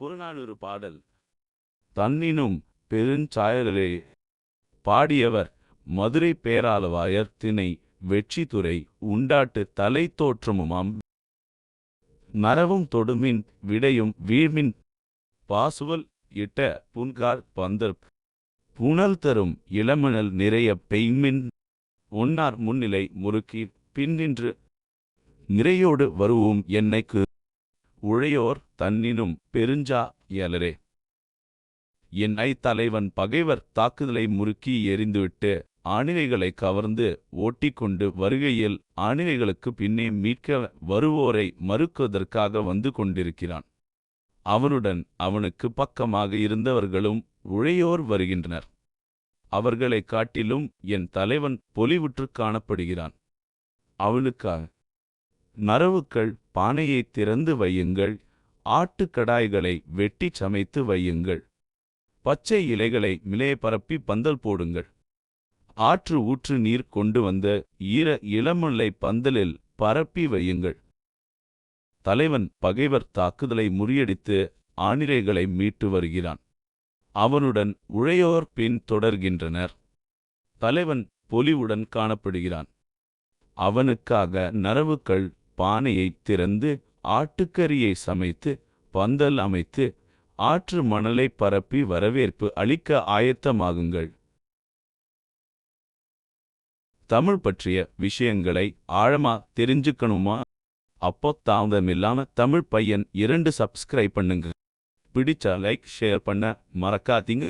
புறநானூறு பாடல். தன்னினும் பெருஞ்சாயரே பாடியவர் மதுரை பேராலவாயர் திணை வெற்றித்துறை உண்டாட்டு தலை தோற்றமுமாம் நரவும் தொடுமின் விடையும் வீழ்மின் பாசுவல் இட்ட புன்கார் பந்தர் புனல் தரும் இளமணல் நிறைய பெய்மின் ஒன்னார் முன்னிலை முறுக்கி பின்னின்று நிறையோடு வருவோம் என்னைக்கு உழையோர் தன்னினும் பெருஞ்சா இயலரே. என் ஐ தலைவன் பகைவர் தாக்குதலை முறுக்கி எறிந்துவிட்டு ஆணிரைகளை கவர்ந்து ஓட்டிக்கொண்டு வருகையில் ஆணிரைகளுக்கு பின்னே மீட்க வருவோரை மறுக்குவதற்காக வந்து கொண்டிருக்கிறான். அவனுடன் அவனுக்கு பக்கமாக இருந்தவர்களும் உழையோர் வருகின்றனர். அவர்களைக் காட்டிலும் என் தலைவன் பொலிவுற்றுக் காணப்படுகிறான். அவனுக்காக நரவுக்கள் பானையைத் திறந்து வையுங்கள். ஆட்டுக்கடாய்களை வெட்டிச் சமைத்து வையுங்கள். பச்சை இலைகளை மிலே பரப்பி பந்தல் போடுங்கள். ஆற்று ஊற்று நீர் கொண்டு வந்த ஈர இளமுல்லை பந்தலில் பரப்பி வையுங்கள். தலைவன் பகைவர் தாக்குதலை முறியடித்து ஆணிரைகளை மீட்டு வருகிறான். அவனுடன் உழையோர் பின் தொடர்கின்றனர். தலைவன் பொலிவுடன் காணப்படுகிறான். அவனுக்காக நரவுக்கள் பானையைத் திறந்து ஆட்டுக்கறியை சமைத்து பந்தல் அமைத்து ஆற்று மணலை பரப்பி வரவேற்பு அளிக்க ஆயத்தமாகுங்கள். தமிழ் பற்றிய விஷயங்களை ஆழமா தெரிஞ்சுக்கணுமா? அப்போ தாமதமில்லாம தமிழ் பையன் இரண்டு சப்ஸ்கிரைப் பண்ணுங்க. பிடிச்சா லைக் ஷேர் பண்ண மறக்காதீங்க.